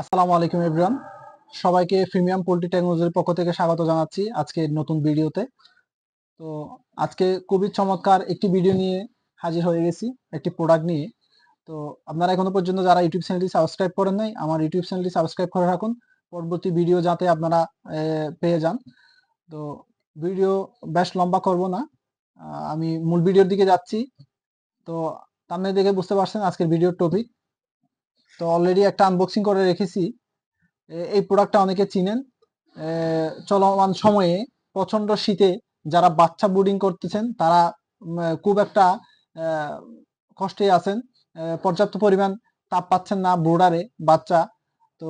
আসসালামু আলাইকুম এভরিওয়ান সবাইকে প্রিমিয়াম পোল্ট্রি টেকনোলজির পক্ষ থেকে স্বাগত জানাচ্ছি আজকে নতুন ভিডিওতে। তো আজকে খুবই চমৎকার একটি ভিডিও নিয়ে হাজির হয়ে গেছি, একটি প্রোডাক্ট নিয়ে। তো আপনারা এখনও পর্যন্ত যারা ইউটিউব চ্যানেলটি সাবস্ক্রাইব করেন নাই, আমার ইউটিউব চ্যানেলটি সাবস্ক্রাইব করে রাখুন। পরবর্তী ভিডিও যাতে আপনারা পেয়ে যান। তো ভিডিও বেশ লম্বা করব না আমি মূল ভিডিওর দিকে যাচ্ছি। তো সামনে দেখে বুঝতে পারছেন আজকের ভিডিওর টপিক তো অলরেডি একটা আনবক্সিং করে রেখেছি। এই প্রোডাক্টটা অনেকে চিনেন। চলমান সময়ে প্রচণ্ড শীতে যারা বাচ্চা ব্রুডিং করতেছেন, তারা খুব একটা কষ্টে আছেন। পর্যাপ্ত পরিমাণ তাপ পাচ্ছেন না ব্রোডারে বাচ্চা। তো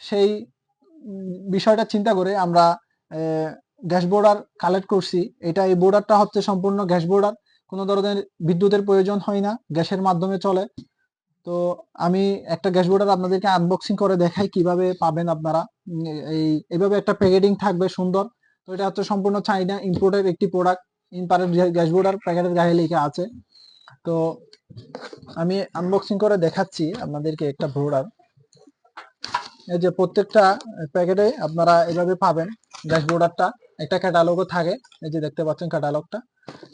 সেই বিষয়টা চিন্তা করে আমরা গ্যাস বোর্ডার কালেক্ট করছি। এটা, এই বোর্ডারটা হচ্ছে সম্পূর্ণ গ্যাস বোর্ডার কোনো ধরনের বিদ্যুতের প্রয়োজন হয় না। গ্যাসের মাধ্যমে চলে। তো আমি একটা গ্যাস বোর্ডার আপনাদেরকে আনবক্সিং করে দেখাই কীভাবে পাবেন আপনারা। এই এইভাবে একটা প্যাকেটিং থাকবে সুন্দর। তো এটা হচ্ছে সম্পূর্ণ চাইনা ইম্পোর্টের একটি প্রোডাক্ট ইনপারের গ্যাস বোর্ডার প্যাকেটের গায়ে লেখা আছে। তো আমি আনবক্সিং করে দেখাচ্ছি আপনাদেরকে একটা বোর্ডার এই যে প্রত্যেকটা প্যাকেটে আপনারা এভাবে পাবেন গ্যাস বোর্ডারটা একটা ক্যাটালগও থাকে। এই যে দেখতে পাচ্ছেন ক্যাটালগটা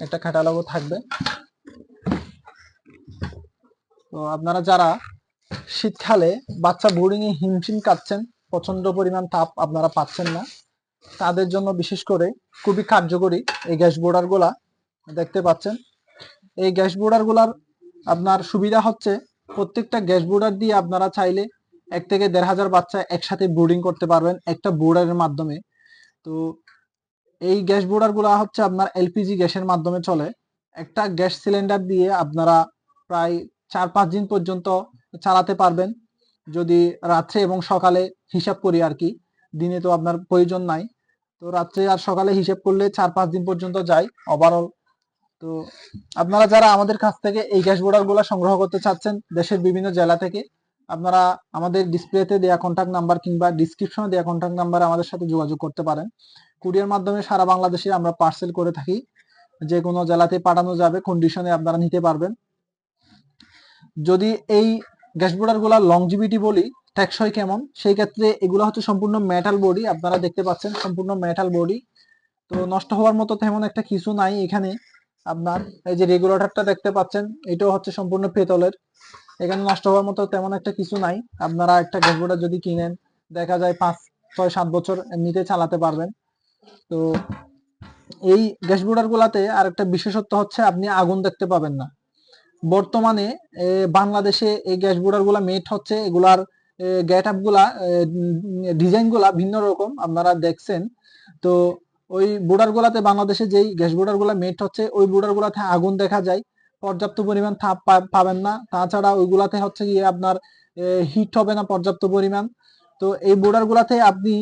একটা ক্যাটালগও থাকবে। তো আপনারা যারা শীতকালে বাচ্চা বোর্ডিং এ হিমশিম কাটছেন প্রচণ্ড পরিমাণ তাপ আপনারা পাচ্ছেন না, তাদের জন্য বিশেষ করে খুবই কার্যকরী এই গ্যাস বোর্ডারগুলা দেখতে পাচ্ছেন। এই গ্যাস বোর্ডারগুলার আপনার সুবিধা হচ্ছে প্রত্যেকটা গ্যাস বোর্ডার দিয়ে আপনারা চাইলে এক থেকে দেড় হাজার বাচ্চা একসাথে বোর্ডিং করতে পারবেন একটা বোর্ডারের মাধ্যমে। তো এই গ্যাস বোর্ডারগুলা হচ্ছে আপনার এলপিজি গ্যাসের মাধ্যমে চলে। একটা গ্যাস সিলিন্ডার দিয়ে আপনারা প্রায় চার পাঁচ দিন পর্যন্ত চালাতে পারবেন। যদি রাত্রে এবং সকালে হিসাব করি আর কি, দিনে তো আপনার প্রয়োজন নাই। তো রাত্রে আর সকালে হিসাব করলে চার পাঁচ দিন পর্যন্ত যায় ওভারঅল তো আপনারা যারা আমাদের কাছ থেকে এই গ্যাস বোর্ডারগুলা সংগ্রহ করতে চাচ্ছেন দেশের বিভিন্ন জেলা থেকে, আপনারা আমাদের ডিসপ্লেতে দেওয়া কন্ট্যাক্ট নাম্বার কিংবা ডিসক্রিপশনে দেওয়া কন্ট্যাক্ট নাম্বারে আমাদের সাথে যোগাযোগ করতে পারেন। কুরিয়ার মাধ্যমে সারা বাংলাদেশে আমরা পার্সেল করে থাকি। যে কোনো জেলাতে পাঠানো যাবে কন্ডিশনে আপনারা নিতে পারবেন। যদি এই গ্যাস বোর্ডারগুলা লংজিভিটি বলি, টেকসই কেমন? সেই ক্ষেত্রে এগুলো হচ্ছে সম্পূর্ণ মেটাল বডি আপনারা দেখতে পাচ্ছেন সম্পূর্ণ মেটাল বডি তো নষ্ট হওয়ার মতো তেমন একটা কিছু নাই এখানে। আপনার এই যে রেগুলেটরটা দেখতে পাচ্ছেন, এটাও হচ্ছে সম্পূর্ণ পেতলের। এখানে নষ্ট হওয়ার মতো তেমন একটা কিছু নাই। আপনারা একটা গ্যাস বোর্ডার যদি কিনেন, দেখা যায় পাঁচ, ছয়, সাত বছর এমনিতে চালাতে পারবেন। তো এই গ্যাস বোর্ডার গুলাতে আর একটা বিশেষত্ব হচ্ছে আপনি আগুন দেখতে পাবেন না। বর্তমানে বাংলাদেশে এই গ্যাস বোর্ডারগুলা মেট হচ্ছে, এগুলার গেট আপগুলা ডিজাইনগুলা ভিন্ন রকম, আপনারা দেখছেন। তো ওই বোর্ডার গুলাতে বাংলাদেশে যেই গ্যাস বোর্ডারগুলা মেট হচ্ছে, ওই বোর্ডার গুলাতে আগুন দেখা যায়, পর্যাপ্ত পরিমাণ তাপ পা- পাবেন না। তাছাড়া ওইগুলাতে হচ্ছে গিয়ে আপনার হিট হবে না পর্যাপ্ত পরিমাণ। তো এই বোর্ডার গুলাতে আপনি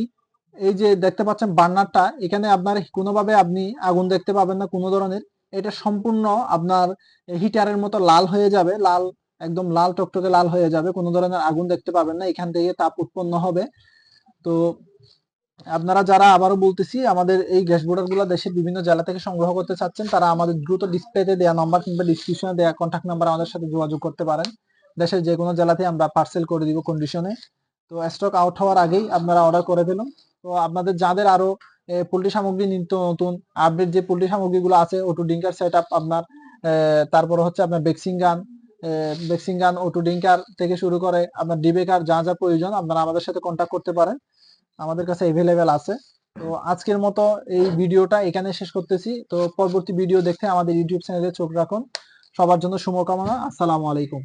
এই যে দেখতে পাচ্ছেন বার্নারটা, এখানে আপনার কোনোভাবে আপনি আগুন দেখতে পাবেন না কোনো ধরনের। এটা সম্পূর্ণ আপনার হিটারের মতো লাল হয়ে যাবে, লাল, একদম লাল টকটকে লাল হয়ে যাবে, কোনো ধরনের আগুন দেখতে পাবেন না, এখান থেকে তাপ উৎপন্ন হবে। তো আপনারা যারা আবারও বলতেছি, আমাদের এই গ্যাস বোর্ডারগুলো দেশের বিভিন্ন জেলা থেকে সংগ্রহ করতে চাচ্ছেন, তারা আমাদের দ্রুত ডিসপ্লেতে দেওয়া নাম্বার কিংবা ডিসক্রিপশনে দেওয়া কন্ট্যাক্ট নাম্বার আমাদের সাথে যোগাযোগ করতে পারেন। দেশের যে কোনো জেলাতে আমরা পার্সেল করে দিব কন্ডিশনে তো স্টক আউট হওয়ার আগেই আপনারা অর্ডার করে ফেলুন। তো আপনাদের যাদের আরও পোল্ট্রি সামগ্রী নিত্য নতুন আপডেট যে পোল্ট্রি সামগ্রীগুলো আছে ওটু ডিঙ্কার সেট আপ আপনার তারপরে হচ্ছে আপনার বেক্সিং গান বেক্সিং গান ওটু ডিঙ্কার থেকে শুরু করে আপনার ডিবেকার যা যা প্রয়োজন আপনারা আমাদের সাথে কন্ট্যাক্ট করতে পারেন। আমাদের কাছে এভেলেবেল আছে। তো আজকের মতো এই ভিডিওটা এখানে শেষ করতেছি। তো পরবর্তী ভিডিও দেখতে আমাদের ইউটিউব চ্যানেলে চোখ রাখুন। সবার জন্য শুভকামনা। আসসালামু আলাইকুম।